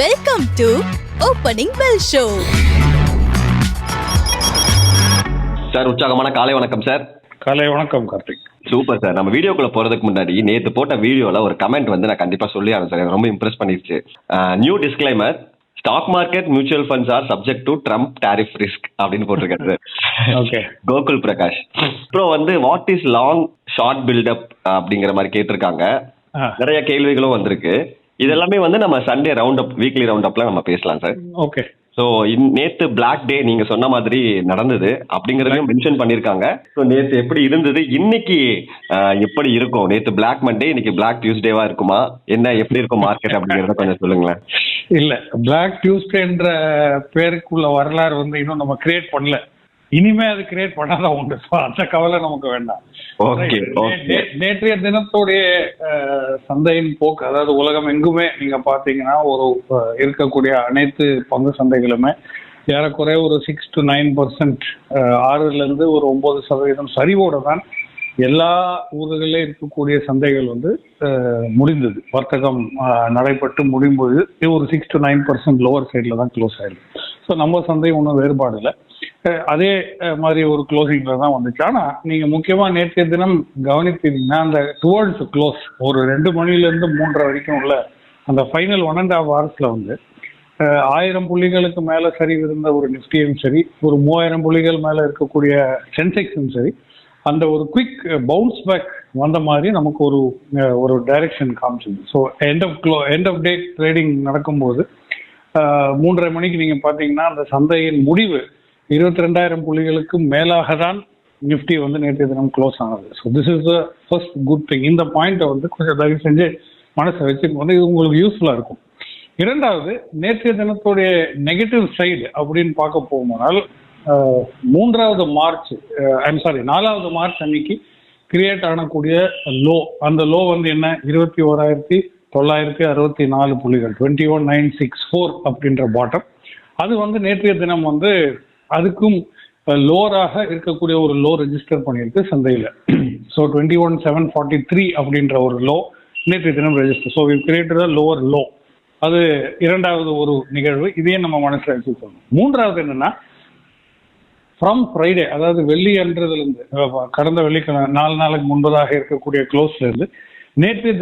Welcome to opening bell show sir உற்சாகமான காலை வணக்கம் சார் காலை வணக்கம் கார்த்திக். சூப்பர் சார் நம்ம வீடியோக்குள்ள போறதுக்கு முன்னாடி நேத்து போட்ட வீடியோல ஒரு கமெண்ட் வந்து நான் கண்டிப்பா சொல்லி சார் எனக்கு ரொம்ப இம்ப்ரெஸ் பண்ணிருச்சு new disclaimer stock market mutual funds are subject to Trump tariff risk அப்படின்னு போட்டிருக்காரு ஓகே கோகுல் பிரகாஷ் அப்புறம் வந்து what is long short buildup அப்படிங்கிற மாதிரி கேட்டிருக்காங்க. நிறைய கேள்விகளும் வந்திருக்கு. இது எல்லாமே வந்து நம்ம Sunday round up weekly round அப்ல நம்ம பேசலாம் சார். ஓகே ஸோ நேத்து பிளாக் டே நீங்க சொன்ன மாதிரி நடந்தது அப்படிங்கறதையும் மென்ஷன் பண்ணிருக்காங்க. ஸோ நேத்து எப்படி இருந்தது? இன்னைக்கு எப்படி இருக்கும்? நேத்து பிளாக் மண்டே இன்னைக்கு பிளாக் டியூஸ்டேவா இருக்குமா? என்ன எப்படி இருக்கும் மார்க்கெட் அப்படிங்கறத கொஞ்சம் சொல்லுங்களேன். இல்ல பிளாக் டியூஸ்டேன்ற பேருக்குள்ள வரலாறு வந்து இன்னும் நம்ம கிரியேட் பண்ணல. இனிமே அது கிரியேட் பண்ணாதான் உண்டு. அந்த கவலை நமக்கு வேண்டாம். நேற்றைய தினத்துடைய சந்தையின் போக்கு அதாவது உலகம் எங்குமே நீங்க பாத்தீங்கன்னா ஒரு இருக்கக்கூடிய அனைத்து பங்கு சந்தைகளுமே ஏறக்குறைய ஒரு சிக்ஸ் டு நைன் பர்சன்ட் ஆறுல இருந்து ஒரு ஒன்பது சதவீதம் சரிவோட தான் எல்லா ஊர்களிலும் இருக்கக்கூடிய சந்தைகள் வந்து முடிந்தது. வர்த்தகம் நடைபெற்று முடியும்போது ஒரு six to nine percent lower சைடில் தான் க்ளோஸ் ஆயிருக்கு. ஸோ நம்ம சந்தை ஒன்றும் வேறுபாடு இல்லை அதே மாதிரி ஒரு க்ளோசிங்ல தான் வந்துச்சு. ஆனால் நீங்கள் முக்கியமாக நேற்றைய தினம் கவனித்தீங்கன்னா அந்த டுவர்ட்ஸ் க்ளோஸ் ஒரு ரெண்டு மணிலேருந்து மூன்றரை வரைக்கும் உள்ள அந்த ஃபைனல் ஒன் அண்ட் ஹாஃப் ஹவர்ஸ்ல வந்து ஆயிரம் புள்ளிகளுக்கு மேலே சரிவிருந்த ஒரு நிஃப்டியும் சரி ஒரு மூவாயிரம் புள்ளிகள் மேலே இருக்கக்கூடிய சென்செக்ஸும் சரி அந்த ஒரு குயிக் பவுன்ஸ் பேக் வந்த மாதிரி நமக்கு ஒரு ஒரு டைரக்ஷன் காமிச்சது. So end of close end of day trading நடக்கும்போது மூன்றரை மணிக்கு நீங்கள் பார்த்தீங்கன்னா அந்த சந்தையின் முடிவு இருபத்தி ரெண்டாயிரம் புள்ளிகளுக்கு மேலாக தான் நிஃப்டி வந்து நேற்றைய தினம் க்ளோஸ் ஆனது. So this is the first good thing இந்த பாயிண்ட்டை வந்து கொஞ்சம் தயவு செஞ்சு மனசை வச்சுட்டு வந்து இது உங்களுக்கு யூஸ்ஃபுல்லாக இருக்கும். இரண்டாவது நேற்றைய தினத்துடைய நெகட்டிவ் சைடு அப்படின்னு பார்க்க போகுமானால் மூன்றாவது மார்ச் ஐம் சாரி நாலாவது மார்ச் அன்னைக்கு கிரியேட் ஆனக்கூடிய லோ அந்த லோ வந்து என்ன? இருபத்தி ஓராயிரத்தி தொள்ளாயிரத்தி அறுபத்தி நாலு புள்ளிகள் twenty one nine six four அப்படின்ற பாட்டம் அது வந்து நேற்றைய தினம் வந்து அதுக்கும் லோராக இருக்கக்கூடிய ஒரு லோ ரெஜிஸ்டர் பண்ணியிருக்கு சந்தையில். So twenty one seven forty three அப்படின்ற ஒரு லோ நேற்று தினம் register so we created lower low அது இரண்டாவது ஒரு நிகழ்வு. இதையே நம்ம மனசில் வச்சுக்கணும் மூன்றாவது என்னன்னா ஃப்ரம் ஃப்ரைடே அதாவது வெள்ளி அன்றதுலேருந்து கடந்த வெள்ளிக்கிழமை நாலு நாளுக்கு முன்பதாக இருக்கக்கூடிய க்ளோஸ்ல இருந்து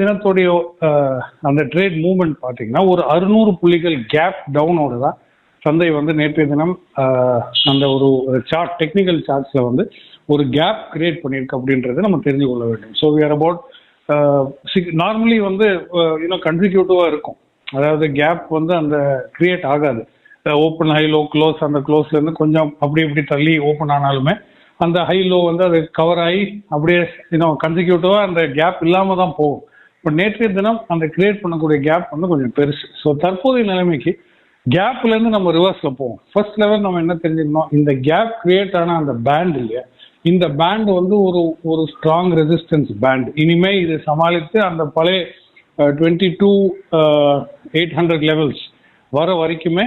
தினத்துடைய அந்த ட்ரேட் மூவ்மெண்ட் பார்த்தீங்கன்னா ஒரு அறுநூறு புள்ளிகள் கேப் டவுனோட தான் சந்தை வந்து நேற்றைய தினம் அந்த ஒரு சார்ட் டெக்னிக்கல் சார்ட்ஸில் வந்து ஒரு கேப் கிரியேட் பண்ணியிருக்கு அப்படின்றத நம்ம தெரிஞ்சு கொள்ள வேண்டும். ஸோ விஆர் அபவுட் நார்மலி வந்து இன்னும் கன்சிக்யூட்டிவாக இருக்கும். அதாவது கேப் வந்து அந்த கிரியேட் ஆகாது. ஓப்பன் ஹை லோ க்ளோஸ் அந்த க்ளோஸ்ல இருந்து கொஞ்சம் அப்படி இப்படி தள்ளி ஓப்பன் ஆனாலுமே அந்த ஹை லோ வந்து அது கவர் ஆகி அப்படியே இன்னும் கன்சிக்யூட்டிவா அந்த கேப் இல்லாம தான் போகும். இப்போ நேற்றைய தினம் அந்த கிரியேட் பண்ணக்கூடிய கேப் வந்து கொஞ்சம் பெருசு. ஸோ தற்போதைய நிலைமைக்கு கேப்ல இருந்து நம்ம ரிவர்ஸ்ல போவோம். ஃபர்ஸ்ட் லெவல் நம்ம என்ன தெரிஞ்சுக்கணும்? இந்த கேப் கிரியேட் ஆன அந்த பேண்ட் இல்லையா? இந்த பேண்ட் வந்து ஒரு ஒரு ஸ்ட்ராங் ரெசிஸ்டன்ஸ் பேண்ட் இனிமே இது சமாளித்து அந்த பழைய twenty two eight hundred levels வர வரைக்குமே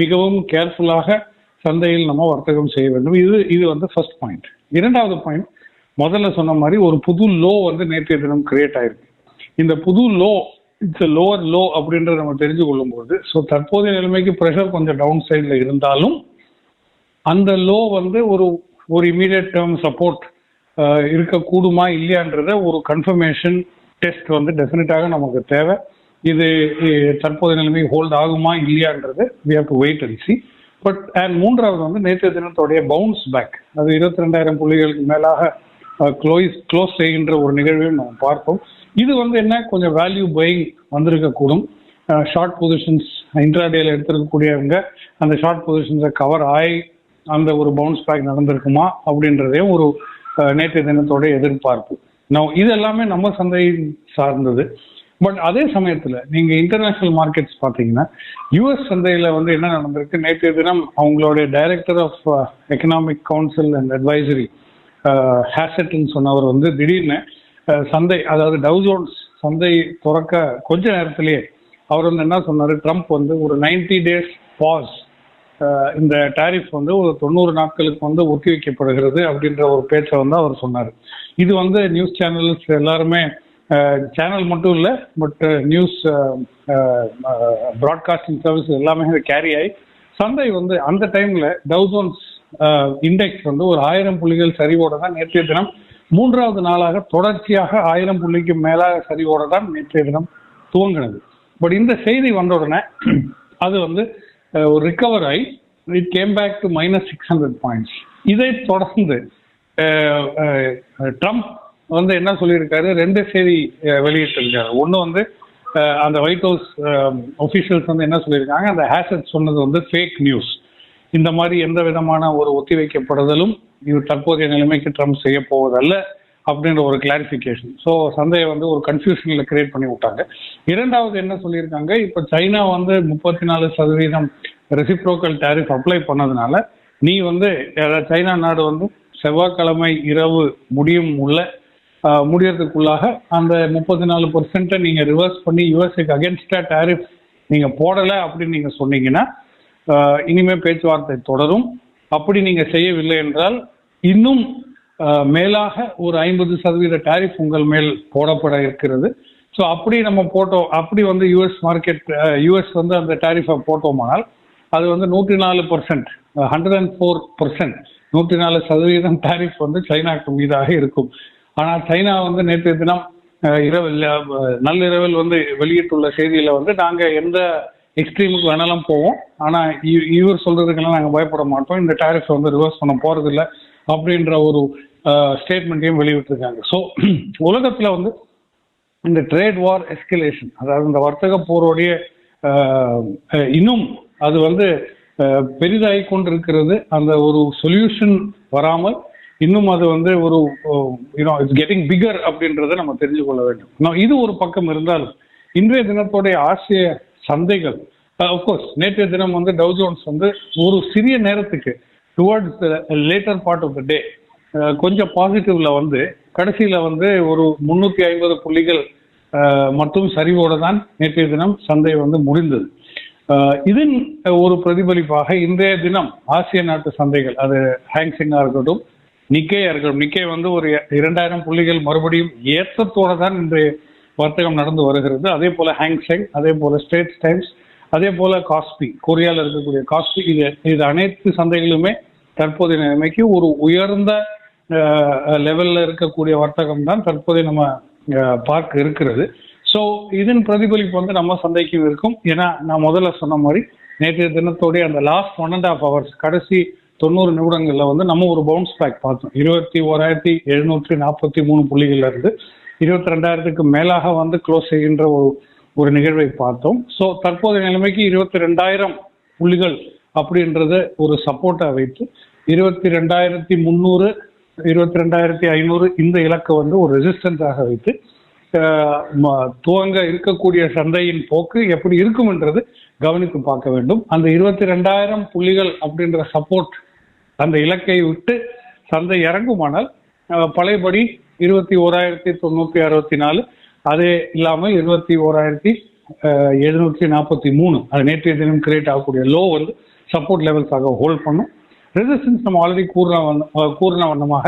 மிகவும் கேர்ஃபுல்லாக சந்தையில் நம்ம வர்த்தகம் செய்ய வேண்டும். இது இது வந்து ஃபர்ஸ்ட் பாயிண்ட் இரண்டாவது பாயிண்ட் முதல்ல சொன்ன மாதிரி ஒரு புது லோ வந்து நேற்றைய தினம் கிரியேட் ஆயிருக்கு. இந்த புது லோ இட்ஸ் லோவர் லோ அப்படின்றத நம்ம தெரிஞ்சு கொள்ளும்போது ஸோ தற்போதைய நிலைமைக்கு ப்ரெஷர் கொஞ்சம் டவுன் சைடில் இருந்தாலும் அந்த லோ வந்து ஒரு ஒரு இமீடியட் டேர்ம் சப்போர்ட் இருக்கக்கூடுமா இல்லையான்றத ஒரு கன்ஃபர்மேஷன் டெஸ்ட் வந்து டெஃபினட்டாக நமக்கு தேவை. இது தற்போதைய நிலைமை ஹோல்ட் ஆகுமா இல்லையான்றது we have to wait and see but and மூன்றாவது வந்து நேற்று தினத்துடைய பவுன்ஸ் பேக் அது இருபத்தி ரெண்டாயிரம் புள்ளிகளுக்கு மேலாக க்ளோஸ் க்ளோஸ் செய்கின்ற ஒரு நிகழ்வையும் நம்ம பார்ப்போம் இது வந்து என்ன? கொஞ்சம் வேல்யூ பையிங் வந்திருக்கக்கூடும். ஷார்ட் பொசிஷன்ஸ் இன்ட்ராடேல எடுத்திருக்கக்கூடியவங்க அந்த ஷார்ட் பொசிஷன்ஸை கவர் ஆகி அந்த ஒரு பவுன்ஸ் பேக் நடந்திருக்குமா? அப்படின்றதையும் ஒரு நேற்று நேற்றைய தினத்தோட எதிர்பார்ப்பு. நான் இது எல்லாமே நம்ம சந்தை சார்ந்தது. பட் அதே சமயத்தில் நீங்கள் இன்டர்நேஷ்னல் மார்க்கெட்ஸ் பார்த்தீங்கன்னா யூஎஸ் சந்தையில் வந்து என்ன நடந்திருக்கு? நேற்றைய தினம் அவங்களுடைய director of economic council and advisory ஹேசட்னு சொன்னவர் வந்து திடீர்னு சந்தை அதாவது டவ் ஜோன்ஸ் சந்தை துறக்க கொஞ்ச நேரத்திலேயே அவர் வந்து என்ன சொன்னார்? ட்ரம்ப் வந்து ஒரு 90 டேஸ் பாஸ் இந்த டாரிஃப் வந்து ஒரு தொண்ணூறு நாட்களுக்கு வந்து ஒத்தி வைக்கப்படுகிறது அப்படின்ற ஒரு பேச்சை வந்து அவர் சொன்னார். இது வந்து நியூஸ் சேனல்ஸ் எல்லாருமே சேனல் மட்டும் இல்லை பட் நியூஸ் ப்ராட்காஸ்டிங் சர்வீஸ் எல்லாமே கேரி ஆகி சந்தை வந்து அந்த டைமில் டவுசோன்ஸ் இண்டெக்ஸ் வந்து ஒரு ஆயிரம் புள்ளிகள் சரிவோட தான் நேற்றைய தினம் மூன்றாவது நாளாக தொடர்ச்சியாக ஆயிரம் புள்ளிக்கு மேலாக சரிவோட தான் நேற்றைய தினம் துவங்கினது. பட் இந்த செய்தி வந்த உடனே அது வந்து ஒரு ரிகவர் ஆகி it came back to minus six hundred points இதை தொடர்ந்து ட்ரம்ப் வந்து என்ன சொல்லியிருக்காரு? ரெண்டு செய்தி வெளியிட்டிருக்காரு. ஒன்று வந்து அந்த ஒயிட் ஹவுஸ் ஒஃபிஷியல்ஸ் வந்து என்ன சொல்லியிருக்காங்க? அந்த ஹேசட் சொன்னது வந்து ஃபேக் நியூஸ் இந்த மாதிரி எந்த விதமான ஒரு ஒத்திவைக்கப்படுதலும் இது தற்போதைய நிலைமைக்கு ட்ரம்ப் செய்ய போவதல்ல அப்படின்ற ஒரு கிளாரிஃபிகேஷன் ஸோ சந்தையை வந்து ஒரு கன்ஃபியூஷனில் கிரியேட் பண்ணி விட்டாங்க. இரண்டாவது என்ன சொல்லியிருக்காங்க? இப்போ சைனா வந்து முப்பத்தி நாலு சதவீதம் ரெசிப்ரோக்கல் டேரிஃப் அப்ளை பண்ணதுனால நீ வந்து சைனா நாடு வந்து செவ்வாய்க்கிழமை இரவு முடியும் உள்ள முடியறதுக்குள்ளாக அந்த முப்பத்தி நாலு பர்சன்ட்டை நீங்கள் ரிவர்ஸ் பண்ணி யூஎஸ்ஏக்கு அகேன்ஸ்டாக டேரிஃப் நீங்கள் போடலை அப்படின்னு நீங்கள் சொன்னீங்கன்னா இனிமேல் பேச்சுவார்த்தை தொடரும். அப்படி நீங்க செய்யவில்லை என்றால் இன்னும் மேலாக ஒரு ஐம்பது சதவீத டாரிஃப் உங்கள் மேல் போடப்பட இருக்கிறது. ஸோ அப்படி நம்ம போட்டோம் அப்படி வந்து யூஎஸ் மார்க்கெட் யூஎஸ் வந்து அந்த டாரிஃபை போட்டோமானால் அது வந்து நூற்றி நாலு percent hundred and four percent நூற்றி நாலு சதவீதம் டாரிஃப் வந்து சைனாக்கு மீதாக இருக்கும். ஆனால் சைனா வந்து நேற்று தினம் இரவில் நள்ளிரவில் வந்து வெளியிட்டுள்ள செய்தியில் வந்து நாங்கள் எந்த எக்ஸ்ட்ரீமுக்கு வேணாலும் போவோம். ஆனா இவர் சொல்றதுக்கெல்லாம் நாங்க பயப்பட மாட்டோம். இந்த டாரிஃப் வந்து ரிவர்ஸ் பண்ண போறது இல்ல அப்படின்ற ஒரு ஸ்டேட்மெண்ட்டையும் வெளியிட்டிருக்காங்க. ஸோ உலகத்துல வந்து இந்த ட்ரேட் வார் எஸ்கலேஷன் அதாவது இந்த வர்த்தக போருடைய இன்னும் அது வந்து பெரிதாகி பெரிதாகி கொண்டிருக்கிறது. அந்த ஒரு சொல்யூஷன் வராமல் இன்னும் அது வந்து ஒரு யூனோ இட்ஸ் கெட்டிங் பிகர் அப்படின்றத நம்ம தெரிஞ்சு கொள்ள வேண்டும். இது ஒரு பக்கம் இருந்தாலும் இன்றைய தினத்தோடைய ஆசிய சந்தைகள் Uh, அஃப்கோர்ஸ் நேற்றைய தினம் வந்து டவு ஜோன்ஸ் வந்து ஒரு சிறிய நேரத்துக்கு towards later part of the day கொஞ்சம் பாசிட்டிவ்ல வந்து கடைசியில வந்து ஒரு முன்னூத்தி ஐம்பது புள்ளிகள் uh, மட்டும் சரிவோடு தான் நேற்றைய தினம் சந்தை வந்து முடிந்தது. Uh, இதன் ஒரு பிரதிபலிப்பாக இன்றைய தினம் ஆசிய நாட்டு சந்தைகள் அது ஹேங்ஸிங்கா இருக்கட்டும் நிக்கேயா இருக்கட்டும் நிக்கே வந்து ஒரு இரண்டாயிரம் புள்ளிகள் மறுபடியும் ஏற்றத்தோட தான் இன்றைய வர்த்தகம் நடந்து வருகிறது. அதே போல ஹேங்செங் அதே போல ஸ்டேட் டைம்ஸ் அதே போல காஸ்பி கொரியால இருக்கக்கூடிய காஸ்பி இது இது அனைத்து சந்தைகளுமே தற்போதைய நிலைமைக்கு ஒரு உயர்ந்த லெவல்ல இருக்கக்கூடிய வர்த்தகம் தான் தற்போதைய நம்ம பார்க்க இருக்கிறது. ஸோ இதன் பிரதிபலிப்பு வந்து நம்ம சந்தைக்கும் இருக்கும். ஏன்னா நான் முதல்ல சொன்ன மாதிரி நேற்றைய தினத்தோடைய அந்த last one and half hours கடைசி தொண்ணூறு நிமிடங்களில் வந்து நம்ம ஒரு பவுன்ஸ் பேக் பார்த்தோம். இருபத்தி ஓராயிரத்தி எழுநூற்றி நாற்பத்தி மூணு புள்ளிகள்ல இருந்து இருபத்தி ரெண்டாயிரத்துக்கு மேலாக வந்து க்ளோஸ் செய்கின்ற ஒரு ஒரு நிகழ்வை பார்த்தோம். ஸோ தற்போதைய நிலைமைக்கு இருபத்தி ரெண்டாயிரம் புள்ளிகள் அப்படின்றத ஒரு சப்போர்ட்டா வைத்து இருபத்தி ரெண்டாயிரத்தி முந்நூறு இருபத்தி ரெண்டாயிரத்தி ஐநூறு இந்த இலக்கை வந்து ஒரு ரெசிஸ்டன்ஸாக வைத்து ம- துவங்க இருக்கக்கூடிய சந்தையின் போக்கு எப்படி இருக்கும்ன்றது கவனித்து பார்க்க வேண்டும். அந்த இருபத்தி ரெண்டாயிரம் புள்ளிகள் அப்படின்ற சப்போர்ட் அந்த இலக்கை விட்டு சந்தை இறங்குமானால் பழையபடி இருபத்தி ஓராயிரத்தி தொண்ணூற்றி அறுபத்தி நாலு அதே இல்லாமல் இருபத்தி ஓராயிரத்தி எழுநூற்றி நாற்பத்தி மூணு. அது நேற்றைய தினம் கிரியேட் ஆகக்கூடிய லோ வந்து சப்போர்ட் லெவல்ஸாக ஹோல்ட் பண்ணும். ரெசிஸ்டன்ஸ் நம்ம ஆல்ரெடி கூறின கூறின வண்ணமாக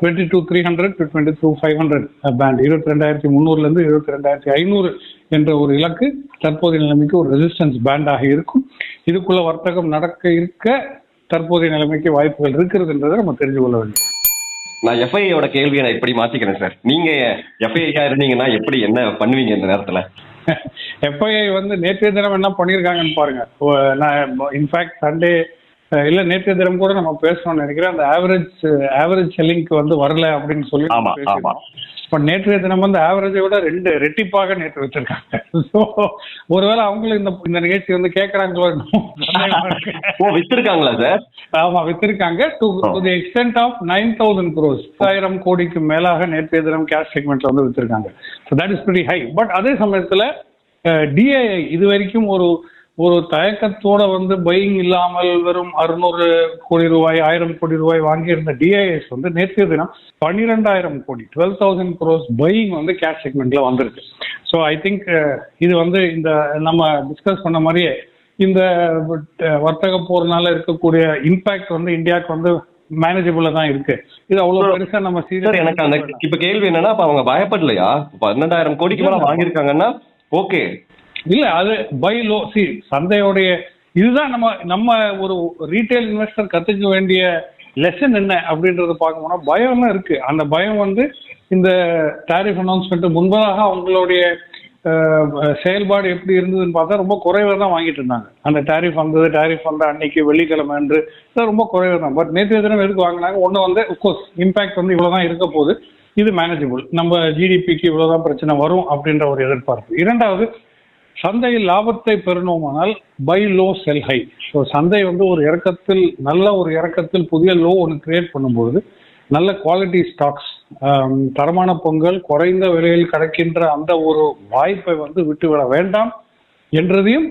twenty two three hundred to twenty two five hundred band இருபத்தி ரெண்டாயிரத்தி முந்நூறுலேருந்து இருபத்தி ரெண்டாயிரத்தி ஐநூறு என்ற ஒரு இலக்கு தற்போதைய நிலைமைக்கு ஒரு ரெசிஸ்டன்ஸ் பேண்டாக இருக்கும். இதுக்குள்ள வர்த்தகம் நடக்க இருக்க தற்போதைய நிலைமைக்கு வாய்ப்புகள் இருக்கிறதுன்றதை நம்ம தெரிஞ்சு கொள்ள வேண்டும். நான் எஃப்ஐயோட கேள்வியை நான் இப்படி மாத்திக்கிறேன் சார். நீங்க எஃப்ஐஆ இருந்தீங்கன்னா எப்படி என்ன பண்ணுவீங்க இந்த நேரத்துல? எஃப்ஐஐ வந்து நேற்று தினம் என்ன பண்ணியிருக்காங்கன்னு பாருங்க. நான் இன்ஃபேக்ட் சண்டே இல்ல நேற்றைய தினம் கூட நம்ம பேசணும்னு நினைக்கிறேன். அந்த ஆவரேஜ் ஆவரேஜ் செல்லிங்க்கு வந்து வரல அப்படின்னு சொல்லி. பட் நேற்றைய தினம் வந்து ஆவரேஜை விட ரெண்டு ரெட்டிப்பாக நேற்று வச்சிருக்காங்க. ஸோ ஒருவேளை அவங்களும் இந்த இந்த நிகழ்ச்சி வந்து கேட்கறாங்களோ வித்திருக்காங்களா சார்? ஆமா வித்திருக்காங்க. To the extent of nine thousand crores ஆயிரம் கோடிக்கு மேலாக நேற்றைய தினம் கேஷ் செக்மெண்ட்ல வந்து வித்திருக்காங்க. So that is very high but அதே சமயத்துல டிஐஐ இது வரைக்கும் ஒரு ஒரு தயக்கத்தோட வந்து பையிங் இல்லாமல் வெறும் அறுநூறு கோடி ரூபாய் ஆயிரம் கோடி ரூபாய் வாங்கியிருந்த டிஐஎஸ் வந்து நேற்றைய தினம் பன்னிரெண்டாயிரம் crore twelve thousand crores buying வந்து கேஷ் செக்மெண்ட்ல வந்திருக்கு. ஸோ ஐ திங்க் இது வந்து இந்த நம்ம டிஸ்கஸ் பண்ண மாதிரியே இந்த வர்த்தக போறனால இருக்கக்கூடிய இம்பாக்ட் வந்து இந்தியாவுக்கு வந்து மேனேஜபிளா தான் இருக்கு. இது அவ்வளவு பெருசா நம்ம சார் எனக்கு அந்த சீரியஸ் இப்ப கேள்வி என்னன்னா அவங்க பயப்படலையா? பன்னெண்டாயிரம் கோடிக்கு மேல வாங்கியிருக்காங்கன்னா ஓகே இல்ல அது பை லோ சி சந்தையோடைய இதுதான் நம்ம நம்ம ஒரு ரீட்டைல் இன்வெஸ்டர் கத்துக்க வேண்டிய லெசன் என்ன அப்படின்றத பார்க்கணும்னா பயம்லாம் இருக்கு. அந்த பயம் வந்து இந்த டாரிஃப் அனௌன்ஸ்மெண்ட் முன்பதாக அவங்களுடைய செயல்பாடு எப்படி இருந்ததுன்னு பார்த்தா ரொம்ப குறைவாக தான் வாங்கிட்டு இருந்தாங்க. அந்த டாரிஃப் வந்தது டாரிஃப் வந்த அன்னைக்கு வெள்ளிக்கிழமை என்று இதெல்லாம் ரொம்ப குறைவாக தான். பட் நேற்று தினம் எதுக்கு வாங்கினாங்க? ஒன்று வந்து கோர்ஸ் இம்பாக்ட் வந்து இவ்வளோ தான் இருக்க போகுது. இது மேனேஜபிள் நம்ம ஜிடிபிக்கு இவ்வளோதான் பிரச்சனை வரும் அப்படின்ற ஒரு எதிர்பார்ப்பு. இரண்டாவது சந்தையில் லாபத்தை பெறணுமானால் buy low sell high so சந்தை வந்து ஒரு இறக்கத்தில் நல்ல ஒரு இறக்கத்தில் புதிய லோ ஒன்று கிரியேட் பண்ணும்போது நல்ல குவாலிட்டி ஸ்டாக்ஸ் தரமான பொங்கல் குறைந்த விலையில் கிடைக்கின்ற அந்த ஒரு வாய்ப்பை வந்து விட்டுவிட வேண்டாம் என்றதையும்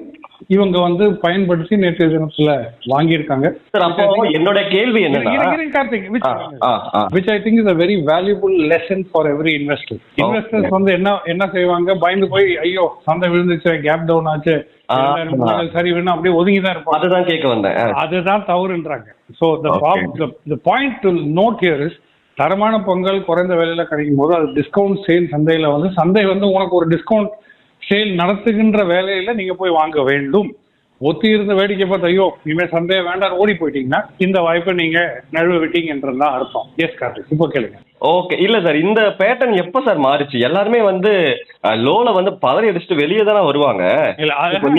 இவங்க வந்து பயன்படுத்தி நேற்றைய தினத்துல வாங்கியிருக்காங்க. சார் அப்போ என்னோட கேள்வி இரு, Karthik, which I think is a very valuable lesson for every investor. Investors வந்து என்ன என்ன செய்வாங்க? பயந்து போய் ஐயோ சந்தை விழுந்துச்சு கேப் டவுன் ஆச்சு. சரி வேணும் அப்படியே ஒதுங்கி தான் இருப்பாங்க. அதுதான் கேட்க வந்தேன். அதுதான் தவறுன்றாங்க. So. The point to note here is தரமான பொங்கல் குறைந்த விலையில கிடைக்கும் போது அது டிஸ்கவுண்ட் சேல் சந்தையில வந்து சந்தை வந்து உனக்கு ஒரு டிஸ்கவுண்ட் சேல் நடத்துகின்ற வேலையில நீங்க போய் வாங்க வேண்டும். ஒத்தி இருந்த வேடிக்கை பார்த்து ஐயோ இனிமே சந்தையை வேண்டாம் ஓடி போயிட்டீங்கன்னா இந்த வாய்ப்பை நீங்க நழுவ விட்டீங்கன்றதுதான் அர்த்தம். எஸ் கார்த்திக் இப்போ கேளுங்க. ஓகே இல்ல சார் இந்த பேட்டர்ன் எப்ப சார் மாறுச்சு? எல்லாருமே வந்து லோல வந்து பதறி அடிச்சுட்டு வெளியே தானே வருவாங்க?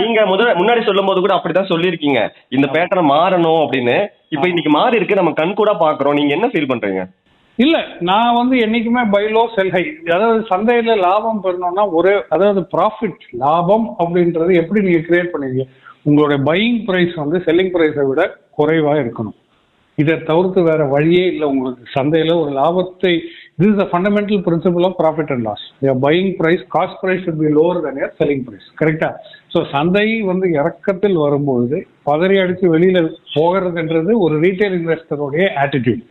நீங்க முதல்ல முன்னாடி சொல்லும் போது கூட அப்படிதான் சொல்லியிருக்கீங்க. இந்த பேட்டர்ன் மாறணும் அப்படின்னு. இப்போ இன்னைக்கு மாறி இருக்கு. நம்ம கண் கூட பாக்குறோம் நீங்க என்ன ஃபீல் பண்றீங்க? இல்ல நான் வந்து என்னைக்குமே பைலோ செல் ஹை அதாவது சந்தையில லாபம் பெறணும்னா ஒரே அதாவது ப்ராஃபிட் லாபம் அப்படின்றது எப்படி நீங்க கிரியேட் பண்ணுவீங்க? உங்களுடைய பையிங் பிரைஸ் வந்து செல்லிங் பிரைஸை விட குறைவா இருக்கணும். இதை தவிர்த்து வேற வழியே இல்லை உங்களுக்கு. சந்தையில ஒரு லாபத்தை இது is the fundamental principle of profit and loss buying price cost cost should be lower than than selling selling கரெக்டா ஸோ சந்தை வந்து இறக்கத்தில் வரும்பொழுது பதறி அடித்து வெளியில போகிறதுன்றது ஒரு ரீட்டைல் இன்வெஸ்டருடைய ஆட்டிடியூட்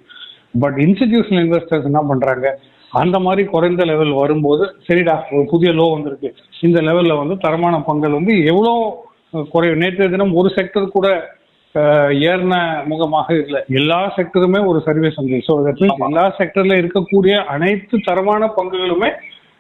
பட் இன்ஸ்டிடியூஷனல் இன்வெஸ்டர்ஸ் என்ன பண்றாங்க? அந்த மாதிரி குறைந்த லெவல் வரும்போது சரிடா ஒரு புதிய லோ வந்திருக்கு. இந்த லெவல்ல வந்து தரமான பங்கல் வந்து எவ்வளோ குறைவு? நேற்றைய தினம் ஒரு செக்டர் கூட ஏறின முகமாக இல்லை. எல்லா செக்டருமே ஒரு சர்வீஸ் வந்து ஸோ எல்லா செக்டர்ல இருக்கக்கூடிய அனைத்து தரமான பங்குகளுமே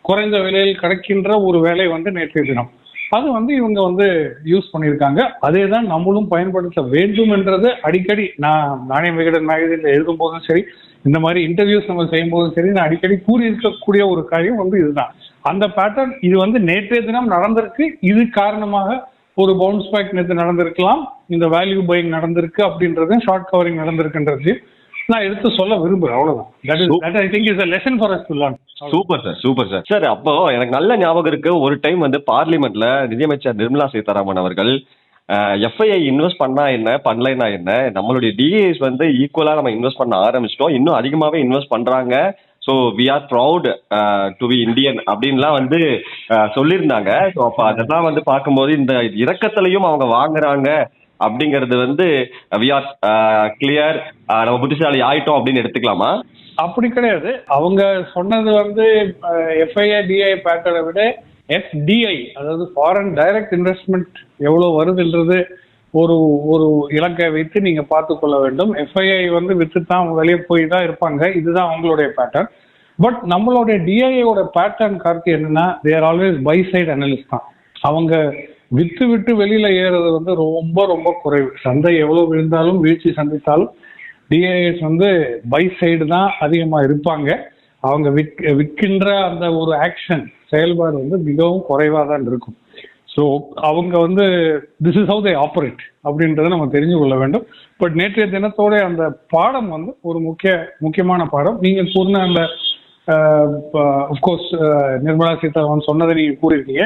குறைந்த விலையில் கிடைக்கின்ற ஒரு வேலை வந்து நேற்றைய தினம். அது வந்து இவங்க வந்து யூஸ் பண்ணியிருக்காங்க. அதே தான் நம்மளும் பயன்படுத்த வேண்டும் என்றது அடிக்கடி நான் நாணய விகடன் மேகசின்ல எழுதும் போதும் சரி இந்த மாதிரி இன்டர்வியூஸ் நம்ம செய்யும் போதும் சரி நான் அடிக்கடி கூறியிருக்கக்கூடிய ஒரு காரியம் வந்து இதுதான். அந்த பேட்டர்ன் இது வந்து நேற்றைய தினம் நடந்திருக்கு. இது காரணமாக ஒரு பவுன்ஸ் பேக் நேற்று நடந்திருக்கலாம். இந்த வேல்யூ பையிங் நடந்திருக்கு அப்படின்றது ஷார்ட் கவரிங் நடந்திருக்குன்றது. நான் எடுத்து சொல்ல விரும்புறேன். அவ்வளவுதான். Lesson for super sir super sir sir அப்போ எனக்கு நல்ல ஞாபகம் இருக்கு. ஒரு டைம் வந்து பார்லிமெண்ட்ல நிதியமைச்சர் நிர்மலா சீதாராமன் அவர்கள் எஃப்ஐஐ இன்வெஸ்ட் பண்ணா என்ன பண்ணலைன்னா என்ன நம்மளுடைய டிஏஎஸ் வந்து ஈக்குவலா நம்ம இன்வெஸ்ட் பண்ண ஆரம்பிச்சிட்டோம். இன்னும் அதிகமாவே இன்வெஸ்ட் பண்றாங்க. So we are proud to be Indian அப்படின்லாம் வந்து சொல்லியிருந்தாங்க. ஸோ அப்போ அதெல்லாம் வந்து பார்க்கும்போது இந்த இறக்கத்திலையும் அவங்க வாங்குறாங்க. அப்படிங்கிறது வந்து வி ஆர் கிளியர் நம்ம புத்திசாலி ஆயிட்டோம் அப்படின்னு எடுத்துக்கலாமா? அப்படி கிடையாது. அவங்க சொன்னது வந்து எஃப்ஐஐ டிஐ பேட்டரை விட எஃப்டிஐ அதாவது ஃபாரின் டைரக்ட் இன்வெஸ்ட்மெண்ட் எவ்வளோ வருதுன்றது ஒரு ஒரு இலக்கை வைத்து நீங்க பார்த்து கொள்ள வேண்டும். எஃப்ஐஐ வந்து வித்து தான் வெளியே போய் தான் இருப்பாங்க. இதுதான் அவங்களுடைய பேட்டர்ன் பட் நம்மளுடைய டிஐயோட பேட்டர்ன் கார்த்தி என்னன்னா they're always buy side analyst தான். அவங்க வித்து விட்டு வெளியில ஏறது வந்து ரொம்ப ரொம்ப குறைவு. சந்தை எவ்வளவு விழுந்தாலும் வீழ்ச்சி சந்தித்தாலும் டிஏஎஸ் வந்து பை சைடு தான் அதிகமா இருப்பாங்க. அவங்க விற் விற்கின்ற அந்த ஒரு ஆக்ஷன் செயல்பாடு வந்து மிகவும் குறைவாக தான் இருக்கும். ஸோ அவங்க வந்து this is how they operate அப்படின்றத நம்ம தெரிஞ்சு கொள்ள வேண்டும். பட் நேற்றைய தினத்தோட அந்த பாடம் வந்து ஒரு முக்கிய முக்கியமான பாடம். நீங்கள் கூறின அந்த அஃப்கோர்ஸ் நிர்மலா சீதாராமன் சொன்னதை நீங்கள் கூறியிருக்கீங்க.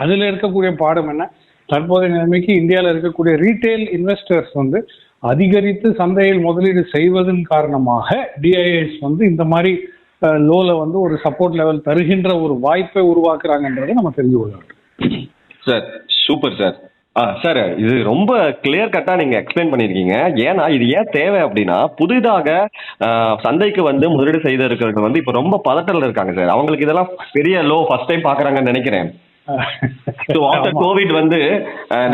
அதில் இருக்கக்கூடிய பாடம் என்ன? தற்போதைய நிலைமைக்கு இந்தியாவில் இருக்கக்கூடிய ரீட்டைல் இன்வெஸ்டர்ஸ் வந்து அதிகரித்து சந்தையில் முதலீடு செய்வதன் காரணமாக டிஐஎஸ் வந்து இந்த மாதிரி லோல வந்து ஒரு சப்போர்ட் லெவல் தருகின்ற ஒரு வாய்ப்பை உருவாக்குறாங்கன்றதை நம்ம தெரிஞ்சு கொள்ள வேண்டும் சார் சூப்பர் சார் ஆ சார் இது ரொம்ப கிளியர் கட்டா நீங்க எக்ஸ்பிளைன் பண்ணிருக்கீங்க. ஏன்னா இது ஏன் தேவை அப்படின்னா புதிதாக ஆ, சந்தைக்கு வந்து முதலீடு செய்து இருக்கிறவங்க வந்து இப்போ ரொம்ப பதட்டத்தில் இருக்காங்க சார் அவங்களுக்கு இதெல்லாம் பெரிய லோ ஃபர்ஸ்ட் டைம் பாக்குறாங்கன்னு நினைக்கிறேன். ஸோ ஆஃப்டர் கோவிட் வந்து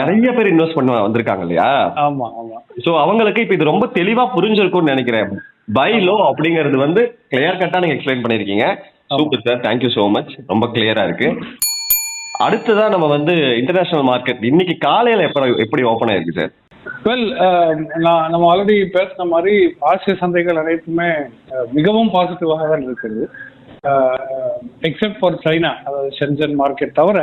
நிறைய பேர் இன்வெஸ்ட் பண்ண வந்திருக்காங்க இல்லையா? ஆமா ஆமா. ஸோ அவங்களுக்கு இப்போ இது ரொம்ப தெளிவா புரிஞ்சிருக்கும்னு நினைக்கிறேன். பை லோ அப்படிங்கிறது வந்து கிளியர் கட்டா நீங்க எக்ஸ்பிளைன் பண்ணிருக்கீங்க. Super sir thank you so much ரொம்ப கிளியரா இருக்கு. அடுத்ததா நம்ம வந்து இன்டர்நேஷனல் மார்க்கெட் இன்னைக்கு காலையில எப்ப எப்படி ஓப்பன் ஆயிருக்கு சார்? வெல் நான் நம்ம ஆல்ரெடி பேசின மாதிரி ஆசிய சந்தைகள் அனைத்துமே மிகவும் பாசிட்டிவாக தான் இருக்குது. எக்ஸப்ட் ஃபார் சைனா அதாவது ஷென்சன் மார்க்கெட் தவிர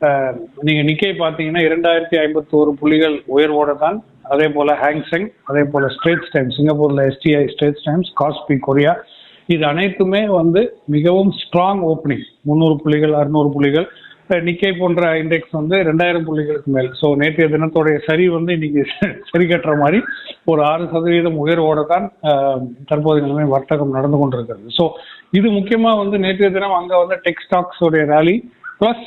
நீங்கள் நீங்க நிக்கை பார்த்தீங்கன்னா இரண்டாயிரத்தி ஐம்பத்தி ஒரு புள்ளிகள் உயர்வோட தான். அதே போல ஹேங்செங் அதே போல ஸ்ட்ரேட்ஸ் டைம் சிங்கப்பூர்ல STI Straits Times KOSPI Korea இது அனைத்துமே வந்து மிகவும் ஸ்ட்ராங் ஓப்பனிங் முந்நூறு புள்ளிகள் அறுநூறு புள்ளிகள் நிக்கை போன்ற இண்டெக்ஸ் வந்து ரெண்டாயிரம் புள்ளிகளுக்கு மேல். ஸோ நேற்றைய தினத்தோடைய சரி வந்து இன்னைக்கு சரி கட்டுற மாதிரி ஒரு ஆறு சதவீதம் உயர்வோட தான் தற்போதைய நிலைமை வர்த்தகம் நடந்து கொண்டிருக்கிறது. ஸோ இது முக்கியமாக வந்து நேற்றைய தினம் அங்கே வந்து டெக் ஸ்டாக்ஸோடைய ரேலி ப்ளஸ்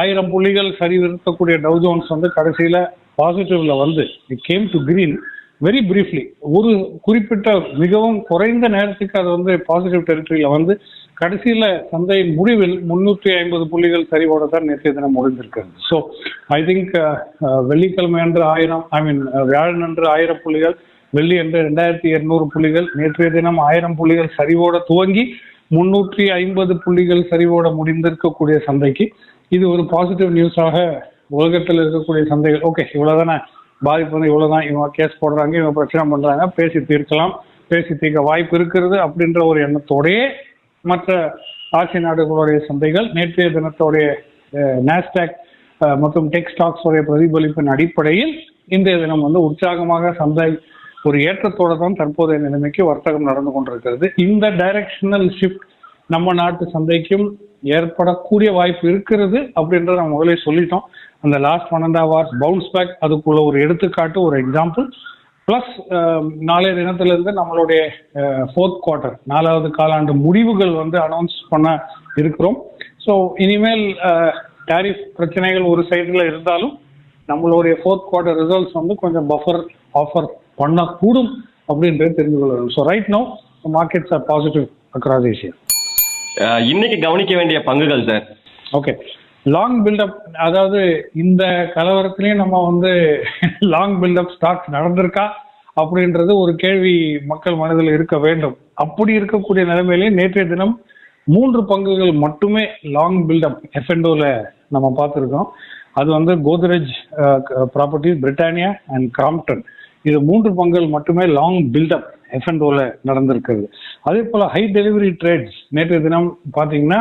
ஆயிரம் புள்ளிகள் சரி விருத்தக்கூடிய டவு ஜோன்ஸ் வந்து கடைசியில் பாசிட்டிவ்ல வந்து. It came to green very briefly ஒரு குறிப்பிட்ட மிகவும் குறைந்த நேரத்துக்கு அது வந்து பாசிட்டிவ் டெரிட்டரியில வந்து கடைசியில சந்தையின் முடிவில் முன்னூற்றி ஐம்பது புள்ளிகள் சரிவோட தான் நேற்றைய தினம் முடிந்திருக்கிறது. ஸோ ஐ திங்க் வெள்ளிக்கிழமை அன்று ஆயிரம் ஐ மீன் uh, வியாழன் அன்று ஆயிரம் புள்ளிகள் வெள்ளி அன்று ரெண்டாயிரத்தி இருநூறு புள்ளிகள் நேற்றைய தினம் ஆயிரம் புள்ளிகள் சரிவோட துவங்கி முன்னூற்றி ஐம்பது புள்ளிகள் சரிவோட முடிந்திருக்கக்கூடிய சந்தைக்கு இது ஒரு பாசிட்டிவ் நியூஸாக உலகத்தில் இருக்கக்கூடிய சந்தைகள். ஓகே இவ்வளவுதானே? பாதிப்பு வந்து இவ்வளவுதான். இவங்க கேஸ் போடுறாங்க இவங்க பிரச்சனை பண்றாங்க பேசி தீர்க்கலாம் பேசி தீர்க்க வாய்ப்பு இருக்கிறது அப்படின்ற ஒரு எண்ணத்தோடயே மற்ற ஆசிய நாடுகளுடைய சந்தைகள் நேற்றைய தினத்தோடைய நாஸ்டாக் மற்றும் டெக் ஸ்டாக்ஸ் உடைய பிரதிபலிப்பின் அடிப்படையில் இன்றைய தினம் வந்து உற்சாகமாக சந்தை ஒரு ஏற்றத்தோட தான் தற்போதைய நிலைமைக்கு வர்த்தகம் நடந்து கொண்டிருக்கிறது. இந்த டைரக்ஷனல் ஷிஃப்ட் நம்ம நாட்டு சந்தைக்கும் ஏற்படக்கூடிய வாய்ப்பு இருக்கிறது அப்படின்றத நம்ம முதலே சொல்லிட்டோம். அந்த last one and hour hours bounce back அதுக்குள்ள ஒரு எடுத்துக்காட்டு ஒரு எக்ஸாம்பிள் ப்ளஸ் நாளைய தினத்திலிருந்து நம்மளுடைய ஃபோர்த் குவார்ட்டர் நாலாவது காலாண்டு முடிவுகள் வந்து அனௌன்ஸ் பண்ண இருக்கிறோம். ஸோ இனிமேல் டேரிஃப் பிரச்சனைகள் ஒரு சைடில் இருந்தாலும் நம்மளுடைய ஃபோர்த் குவார்ட்டர் ரிசல்ட்ஸ் வந்து கொஞ்சம் பஃபர் ஆஃபர் பண்ணக்கூடும் அப்படின்றது தெரிந்து கொள்ள வேண்டும் so right now markets are positive across Asia இன்னைக்கு கவனிக்க வேண்டிய பங்குகள் சார். ஓகே. லாங் பில்டப் அதாவது இந்த கலவரத்திலையும் நம்ம வந்து லாங் பில்டப் ஸ்டாக்ஸ் நடந்திருக்கா அப்படின்றது ஒரு கேள்வி மக்கள் மனதில் இருக்க வேண்டும். அப்படி இருக்கக்கூடிய நிலைமையிலே நேற்றைய தினம் மூன்று பங்குகள் மட்டுமே லாங் பில்டப் எஃப்என்டோல நம்ம பார்த்துருக்கோம். அது வந்து Godrej properties Britannia and Crompton இது மூன்று பங்குகள் மட்டுமே லாங் பில்டப் எஃப்என்டோல நடந்திருக்கிறது. அதே போல ஹை டெலிவரி ட்ரேட்ஸ் நேற்று தினம் பார்த்தீங்கன்னா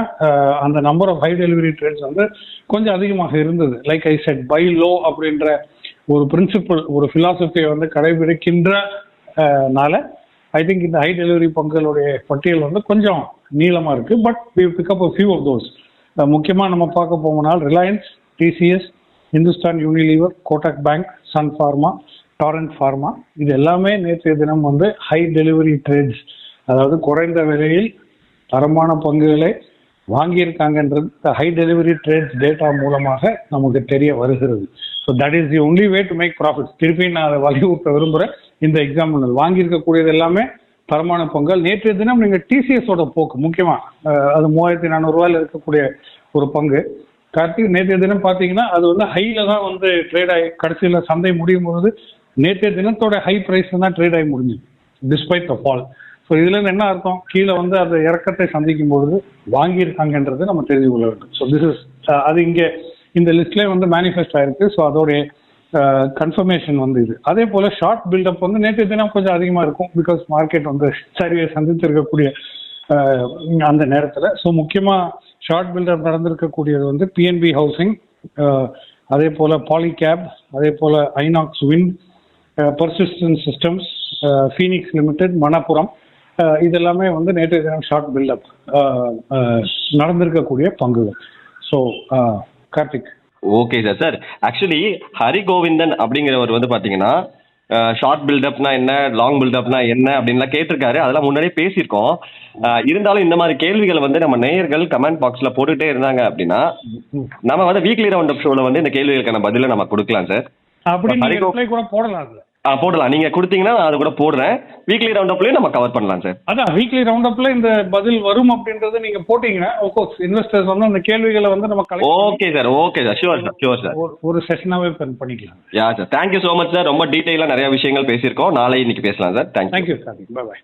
அந்த number of high delivery trades வந்து கொஞ்சம் அதிகமாக இருந்தது. Like I said buy low அப்படின்ற ஒரு பிரின்சிபல் ஒரு பிலாசபியை வந்து கடைபிடிக்கின்ற அஹ், ஐ திங்க் இந்த ஹை டெலிவரி பங்குகளுடைய பட்டியல் வந்து கொஞ்சம் நீளமாக இருக்கு. But we pick up few of those முக்கியமாக நம்ம பார்க்க போனால் Reliance TCS Hindustan Unilever Kotak bank Sun pharma Torrent pharma இது எல்லாமே நேற்றைய தினம் வந்து ஹை டெலிவரி ட்ரேட்ஸ் அதாவது குறைந்த விலையில் தரமான பங்குகளை வாங்கியிருக்காங்கன்றது ஹை டெலிவரி ட்ரேட்ஸ் டேட்டா மூலமாக நமக்கு தெரிய வருகிறது. So that is the only way to make profits திருப்பி நான் அதை வலியுறுத்த விரும்புகிறேன் இந்த எக்ஸாம்பிள் வாங்கியிருக்கக்கூடியது எல்லாமே தரமான பொங்கல் நேற்றைய தினம் நீங்கள் டிசிஎஸோட போக்கு முக்கியமாக அது மூவாயிரத்தி நானூறுரூவாயில் இருக்கக்கூடிய ஒரு பங்கு. கார்த்திக் நேற்றைய தினம் பார்த்தீங்கன்னா அது வந்து ஹையில் தான் வந்து ட்ரேட் ஆகி கடைசியில் சந்தை முடியும் பொழுது நேற்றைய தினத்தோட ஹை ப்ரைஸ் தான் ட்ரேட் ஆகி முடிஞ்சுது டிஸ்பைட் த ஃபால் ஸோ இதுல என்ன அர்த்தம்? கீழே வந்து அந்த இறக்கத்தை சந்திக்கும் பொழுது வாங்கியிருக்காங்கன்றதை நம்ம தெரிந்து கொள்ள வேண்டும். ஸோ திஸ் இஸ் அது இங்கே இந்த லிஸ்ட்லேயே வந்து மேனிஃபெஸ்ட் ஆயிருக்கு. ஸோ அதோடைய uh, கன்ஃபர்மேஷன் வந்து இது. அதே போல ஷார்ட் பில்டப் வந்து நேற்று தினம் கொஞ்சம் அதிகமாக இருக்கும் பிகாஸ் மார்க்கெட் வந்து சரிவை சந்தித்து இருக்கக்கூடிய uh, அந்த நேரத்தில். ஸோ முக்கியமாக ஷார்ட் பில்டப் நடந்திருக்கக்கூடியது வந்து பிஎன்பி ஹவுசிங் uh, அதே போல பாலிகேப் அதே போல Inox wind Persistent systems Phoenix limited Manappuram இதெல்லாமே வந்து நேற்றைய தினம் ஷார்ட் பில்டப் நடந்திருக்கக்கூடிய பங்குகள். So Karthik. Okay sir sir actually Hari Govindan அப்படிங்கிறவர் வந்து பாத்தீங்கன்னா ஷார்ட் பில்டப்னா என்ன லாங் பில்டப்னா என்ன அப்படின்லாம் கேட்டிருக்காரு. அதெல்லாம் முன்னாடியே பேசியிருக்கோம். இருந்தாலும் இந்த மாதிரி கேள்விகளை வந்து நம்ம நேயர்கள் கமெண்ட் பாக்ஸ்ல போட்டுட்டே இருந்தாங்க அப்படின்னா நம்ம வந்து வீக்லி ரவுண்ட் அப் ஷோல வந்து இந்த கேள்விகளுக்கான பதிலை நம்ம கொடுக்கலாம் சார் அப்படி கூட போடலாம் அதுல. போடலாம். நீங்க கொடுத்தீங்கன்னா நான் அது கூட போடுறேன். வீக்லி ரவுண்ட் அப்லயும் நம்ம கவர் பண்ணலாம் சார் அதான் வீக்லி ரவுண்ட் அப்ல இந்த பதில் வரும் அப்படின்றது நீங்க போட்டீங்கன்னா கோர்ஸ் இன்வெஸ்டர்ஸ் வந்து அந்த கேள்விகளை வந்து நம்ம okay sir okay sir sure sir sure sir ஒரு- செஷனாவே பண்ணிக்கலாம். Yeah sir thank you so much sir ரொம்ப டீட்டெயிலாக நிறைய விஷயங்கள் பேசியிருக்கோம். நாளை இன்னைக்கு பேசலாம் sir thank you thank you sir bye bye